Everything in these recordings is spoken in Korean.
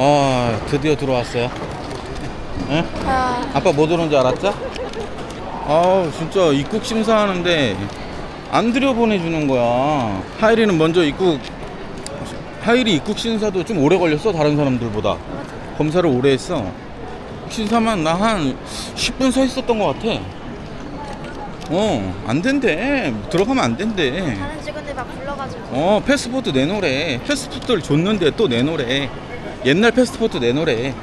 어, 드디어 들어왔어요. 응? 아, 아빠 뭐 들어온 줄 알았죠? 아우, 진짜 입국 심사하는데 안 들여보내주는 거야. 하이리는 먼저 입국, 하이리 입국 심사도 좀 오래 걸렸어, 다른 사람들보다. 검사를 오래 했어. 심사만 나 한 10분 서 있었던 것 같아. 어, 안 된대. 들어가면 안 된대. 다른 직원들 막 불러가지고. 어 패스포트 내놓으래 패스포트를 줬는데 또 내놓으래 옛날 패스포트 내놓으래.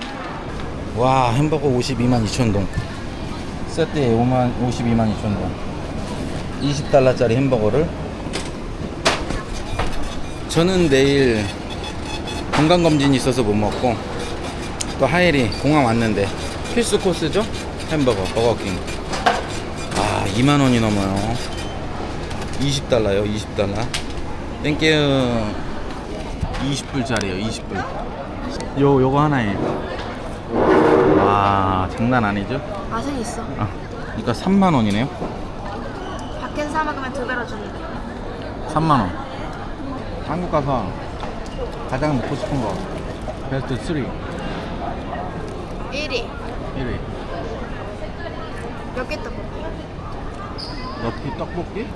와 햄버거 52만 2천 동. 세트에 5만 52만 2천 동. 20달러짜리 햄버거를. 저는 내일 건강검진이 있어서 못 먹고 또 하일이 공항 왔는데 필수 코스죠? 햄버거 버거킹. 아 2만 원이 넘어요. 20달러요 20달러. 땡큐. 20불짜리요 20불 요 요거 하나에 와 장난 아니죠? 맛은 있어. 아, 그러니까 3만 원이네요 밖에서 사 먹으면 두 배로 주는데. 3만 원 한국 가서 가장 먹고 싶은 거 베스트 3 1위. 1위 몇개 떡볶이. 엽기 떡볶이?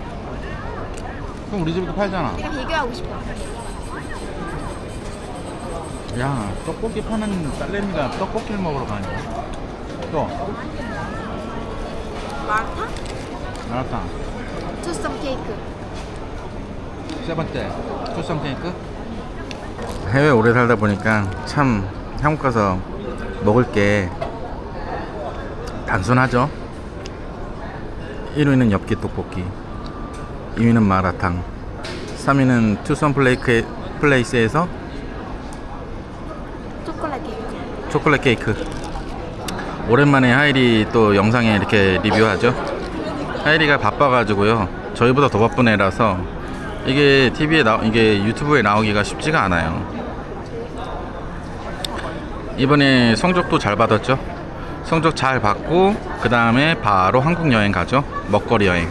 그럼 우리 집에도 팔잖아 내가 비교하고 싶어. 야 떡볶이 파는 딸내미가 떡볶이를 먹으러 가냐 또? 마라탕? 마라탕. 투썸 케이크. 세 번째 초성 케이크? 해외 오래 살다 보니까 참 한국 가서 먹을 게 단순하죠? 1위는 엽기 떡볶이 2위는 마라탕 3위는 투썸 플레이크, 플레이스에서 초콜릿 케이크. 초콜릿 케이크. 오랜만에 하이리 또 영상에 이렇게 리뷰하죠? 하이리가 바빠가지고요. 저희보다 더 바쁜 애라서 이게 TV에 나 이게 유튜브에 나오기가 쉽지가 않아요. 이번에 성적도 잘 받았죠? 성적 잘 받고 그 다음에 바로 한국 여행 가죠? 먹거리 여행.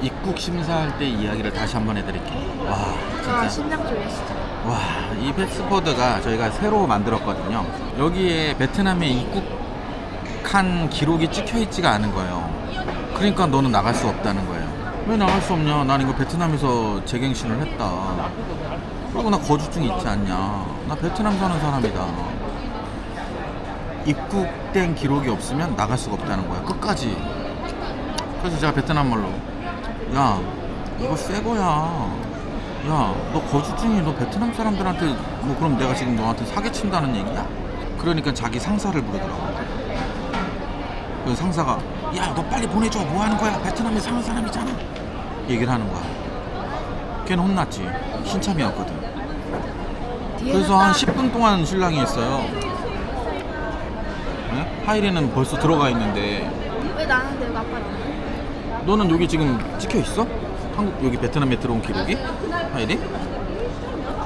입국 심사할 때 이야기를 다시 한번 해드릴게요. 와 아, 심장 졸려 진짜. 와, 이 패스포드가 저희가 새로 만들었거든요. 여기에 베트남에 입국한 기록이 찍혀 있지가 않은 거예요. 그러니까 너는 나갈 수 없다는 거예요. 왜 나갈 수 없냐? 난 이거 베트남에서 재갱신을 했다. 그리고 나 거주증 있지 않냐? 나 베트남 사는 사람이다. 입국된 기록이 없으면 나갈 수가 없다는 거야. 끝까지. 그래서 제가 베트남 말로 야, 이거 새 거야. 야, 너 거주증이 너 베트남 사람들한테 뭐 그럼 내가 지금 너한테 사기친다는 얘기야? 그러니까 자기 상사를 부르더라고. 그 상사가 야, 너 빨리 보내줘. 뭐 하는 거야? 베트남에 사는 사람이잖아. 얘기를 하는 거야. 걔는 혼났지. 신참이었거든. 그래서 한 10분 동안 신랑이 있어요. 네? 하이리는 벌써 들어가 있는데 왜 나는 데 왜 아빠는 안 돼? 너는 여기 지금 찍혀 있어? 한국 여기 베트남에 들어온 기록이? 하이린?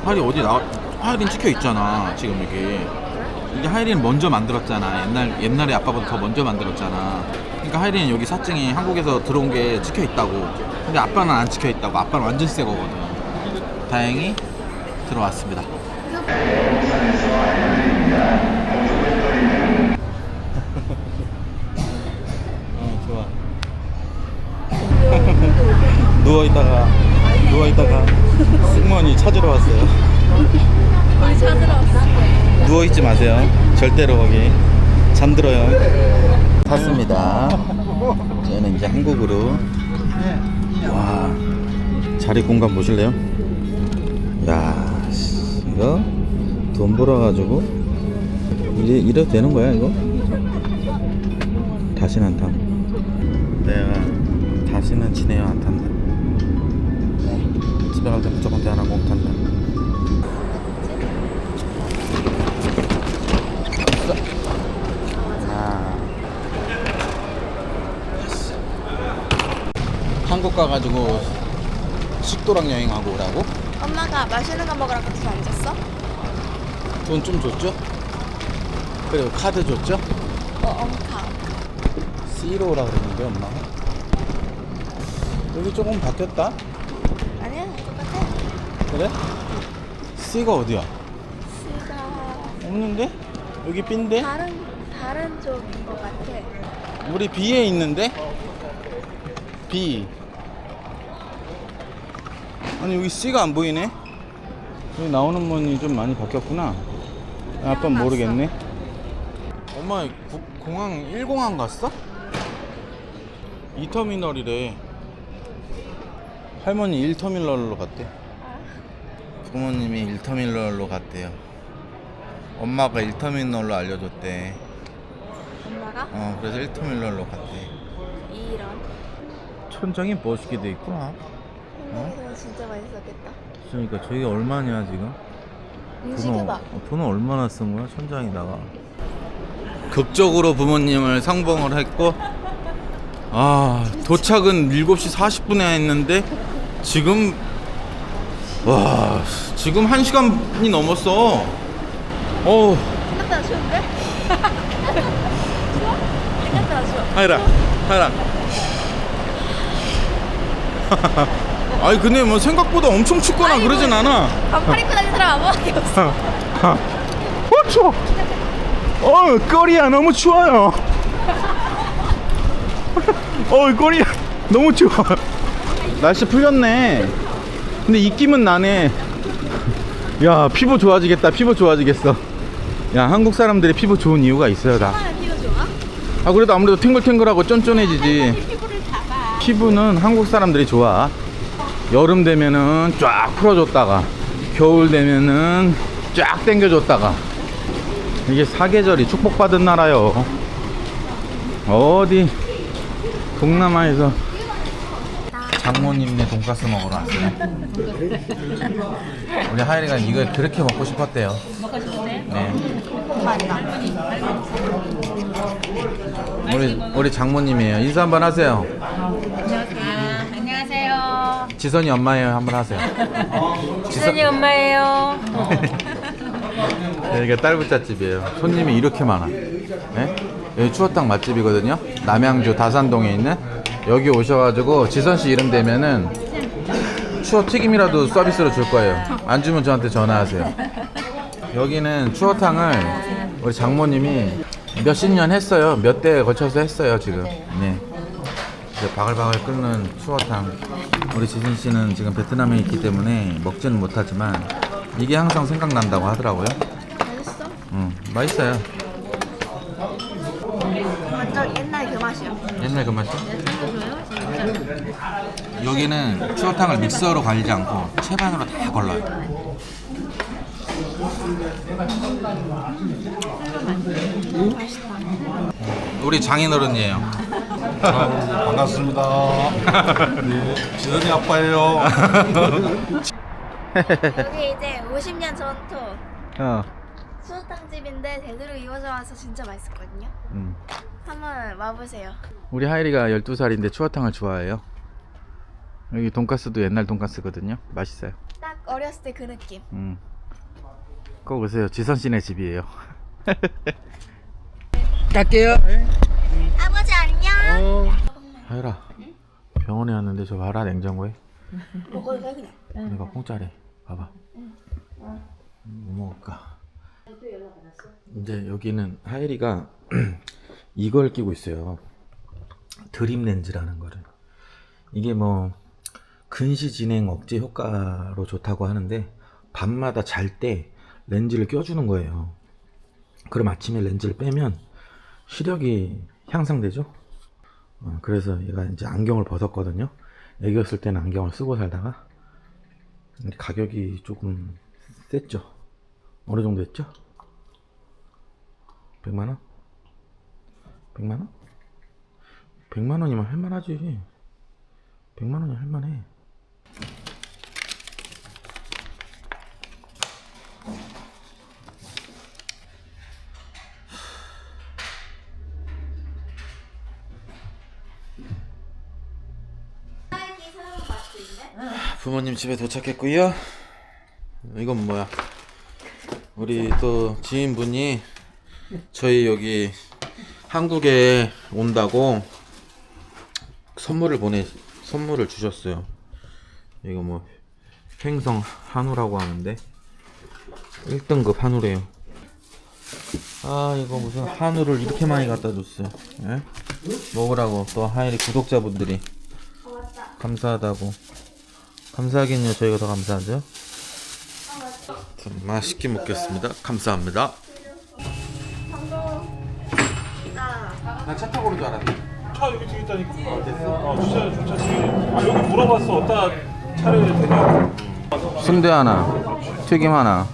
하이린 어디 나? 하이린 찍혀 있잖아 지금 여기. 이게 하이린 먼저 만들었잖아. 옛날 옛날에 아빠보다 더 먼저 만들었잖아. 그러니까 하이린 여기 사증이 한국에서 들어온 게 찍혀 있다고. 근데 아빠는 안 찍혀 있다고. 아빠는 완전 새 거거든. 다행히 들어왔습니다. 있다가 승무원이 찾으러 왔어요. 우리 찾으러 왔어. 누워 있지 마세요. 절대로 거기 잠들어요. 탔습니다. 저는 이제 한국으로 와 자리 공간 보실래요? 야 씨, 이거 돈 벌어가지고 이래 이래도 되는 거야 이거? 다시는 안 탐. 내가 다시는 진해요 안 탄다. 네, 집에 갈때 무조건 대한항공 탄다. 아. 한국 가가지고 식도락 여행하고 오라고? 엄마가 맛있는 거 먹으라고 같이 앉았어? 돈 좀 줬죠? 그리고 카드 줬죠? 어, 엄카. C로라 그랬는데 엄마가 여기 조금 바뀌었다? 그래? C가 어디야? C가 없는데? 여기 B인데? 다른 다른 쪽인 것 같아. 우리 B에 있는데? B. 아니 여기 C가 안 보이네. 여기 나오는 문이 좀 많이 바뀌었구나. 아빠 는 모르겠네. 엄마 구- 공항 1공항 갔어? 2터미널이래. 할머니 1터미널로 갔대. 부모님이 1터미널로 갔대요. 엄마가 1터미널로 알려줬대. 엄마가 어, 그래서 1터미널로 갔대. 이런. 천장이 멋있게 돼 있구나. 한국에서는 진짜 맛있었겠다. 그러니까 저게 얼마냐 지금? 음식해봐. 어, 돈은 얼마나 쓴 거야 천장에다가? 극적으로 부모님을 상봉을 했고 아 도착은 7시 40분에 했는데 지금 와 지금 1시간이 넘었어 어 생각보다 추운데? 추워? 생각보다 추워. 하이라 하이라 아니 근데 뭐 생각보다 엄청 춥거나 아니, 그러진 뭐- 않아 반팔 입고 다니는 사람 아무밖에 없어. 어 추워 어 꼬리야 너무 추워요 어 꼬리야 너무 추워 날씨 풀렸네 근데 입김은 나네 야 피부 좋아지겠다 피부 좋아지겠어 야 한국 사람들이 피부 좋은 이유가 있어요 다 피부 좋아? 아 그래도 아무래도 탱글탱글하고 쫀쫀해지지 피부를 잡아. 피부는 한국 사람들이 좋아. 여름 되면은 쫙 풀어줬다가 겨울 되면은 쫙 당겨줬다가 이게 사계절이 축복받은 나라요. 어디 동남아에서 장모님네 돈가스 먹으러 왔어요. 우리 하이리가 이걸 그렇게 먹고 싶었대요. 먹고 싶었대? 네. 우리 우리 장모님이에요. 인사 한번 하세요. 안녕하세요. 지선이 엄마예요. 한번 하세요. 지선이 엄마예요. 여기가 딸부잣집이에요. 손님이 이렇게 많아. 네? 여기 추어탕 맛집이거든요. 남양주 다산동에 있는 여기 오셔가지고 지선 씨 이름 되면은 추어 튀김이라도 서비스로 줄 거예요. 안 주면 저한테 전화하세요. 여기는 추어탕을 우리 장모님이 몇십 년 했어요. 몇 대에 걸쳐서 했어요 지금. 네. 이제 바글바글 끓는 추어탕. 우리 지선 씨는 지금 베트남에 있기 때문에 먹지는 못하지만 이게 항상 생각난다고 하더라고요. 맛있어? 음, 맛있어요. 완전 옛날 그 맛이야. 옛날 그 맛이. 여기는 추어탕을 믹서로 갈지 않고 채반으로 다 걸러요. 맛있다. 우리 장인어른이에요. 반갑습니다. 네, 지선이 아빠예요. 여기 이제 50년 전통 어. 수육탕집인데 제대로 이어져 와서 진짜 맛있었거든요. 음. 한번 와보세요. 우리 하이리가 12살인데 추어탕을 좋아해요. 여기 돈가스도 옛날 돈가스거든요. 맛있어요. 딱 어렸을 때 그 느낌. 음. 꼭 오세요. 지선 씨네 집이에요. 갈게요. 아버지 안녕. 하이라. 병원에 왔는데 저 봐라 냉장고에. 먹어도 돼 그냥. 이거 공짜래. 봐봐. 뭐 먹을까? 이제 여기는 하이리가 이걸 끼고 있어요. 드림 렌즈라는 거를. 이게 뭐 근시 진행 억제 효과로 좋다고 하는데 밤마다 잘 때 렌즈를 껴주는 거예요. 그럼 아침에 렌즈를 빼면 시력이 향상되죠. 어, 그래서 얘가 이제 안경을 벗었거든요. 애기였을 때는 안경을 쓰고 살다가 가격이 조금 셌죠. 어느 정도 했죠? 100만 원? 100만 원? 100만 원이면 할만하지. 100만 원이면 할만해. 부모님 집에 도착했고요. 이건 뭐야? 우리 또 지인분이 저희 여기 한국에 온다고 선물을 보내 선물을 주셨어요. 이거 뭐 횡성 한우라고 하는데. 1등급 한우래요. 아 이거 무슨 한우를 이렇게 많이 갖다 줬어요. 예? 먹으라고 또 하이리 구독자분들이 감사하다고. 감사하긴요. 저희가 더 감사하죠? 좀 맛있게 먹겠습니다. 감사합니다 나차 타고 오는 줄 알았네 차 여기 뒤에 있다니까. 아, 됐어? 어, 주차, 주차지. 아, 여기 물어봤어. 어디다 차를 대냐고. 순대 하나 튀김 하나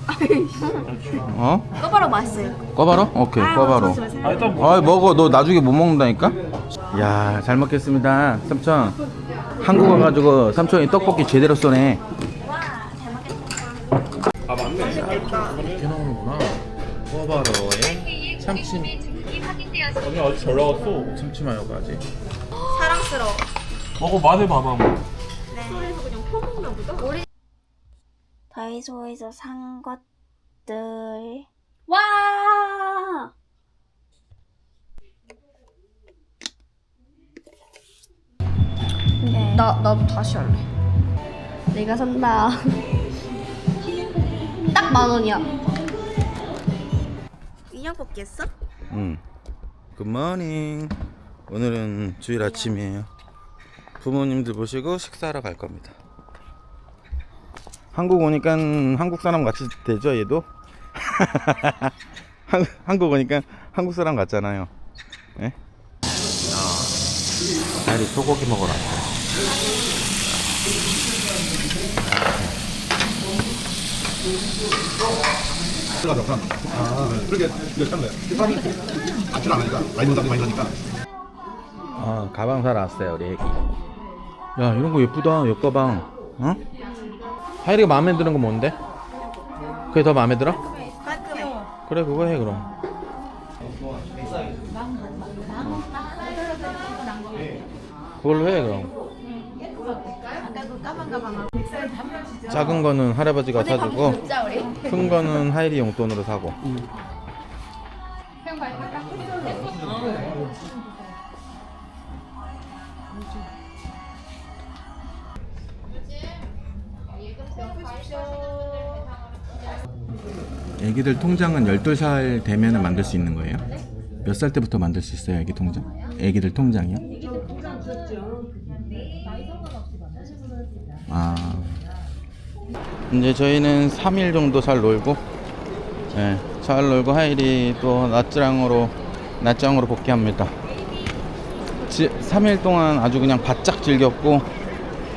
어? 꺼바로 맛있어요. 꺼바로? 오케이 꺼바로 아, 일단 뭐. 아 먹어 너 나중에 못 먹는다니까 야 잘 먹겠습니다 삼촌 한국 와가지고 삼촌이 떡볶이 제대로 쏘네 아, 맞네. 이렇게 나오는구나 꺼바로에 참치 언니 아직 잘 나왔어. 참치 마요까지 사랑스러워. 먹어, 맛을 봐봐. 뭐. 다이소에서 산 것들. 와! 나 나도 다시 할래. 내가 산다. 딱 만 원이야. 인형 뽑기 했어? 응 굿모닝 오늘은 주일 아침이에요. 부모님들 모시고 식사하러 갈 겁니다. 한국 오니까 한국 사람 같이 되죠 얘도? 한- 한국 오니까 한국 사람 같잖아요. 예? 아, 아리 소고기 먹으러 왔어요 그렇게 이렇게 한 거야. 같이 안 하니까 많이 나니까. 아 가방 사러 왔어요 우리 애기 야 이런 거 예쁘다 옆가방 어? 하이리가 마음에 드는 건 뭔데? 그게 더 마음에 들어? 깔끔해. 그래 그거 해 그럼 그걸로 해 그럼 작은 거는 할아버지가 사주고. 큰 거는 하이리 용돈으로 사고 애기들 통장은 12살 되면 만들 수 있는 거예요? 몇 살 때부터 만들 수 있어요, 애기 통장? 애기들 통장이요? 아. 이제 저희는 3일 정도 잘 놀고 예, 잘 놀고 하일이 또 낮장으로 낮장으로 복귀합니다. 지, 3일 동안 아주 그냥 바짝 즐겼고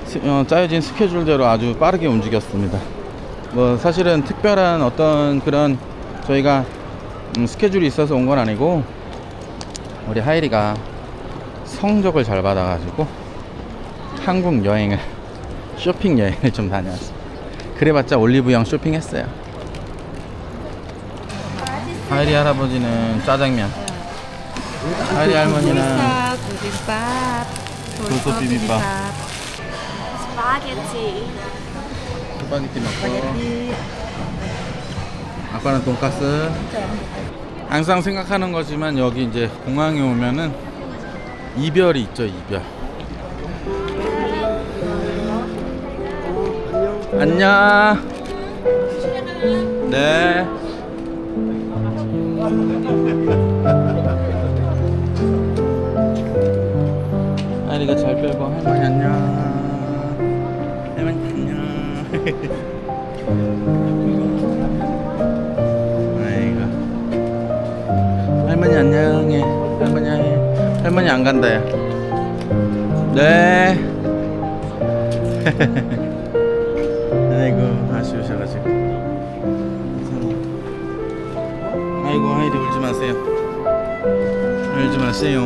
스- 어, 짜여진 스케줄대로 아주 빠르게 움직였습니다. 뭐 사실은 특별한 어떤 그런 저희가 음, 스케줄이 있어서 온 건 아니고 우리 하이리가 성적을 잘 받아가지고 한국 여행을 쇼핑 여행을 좀 다녀왔어요. 그래봤자 올리브영 쇼핑했어요. 하이리 할아버지는 짜장면, 하이리 할머니는 비빔밥, 돌솥 비빔밥, 스파게티. 스파게티 먹고 아빠는 돈까스. 항상 생각하는 거지만 여기 이제 공항에 오면은 이별이 있죠 이별. 안녕. 네. 아리가 잘 빼고 할머니 안녕. 할머니 안녕. 아이고. 할머니 안녕해. 할머니 할머니 안 간다 야. 네. 아이고 아쉬우셔가지고. 아이고 하이리 울지 마세요. 울지 마세요.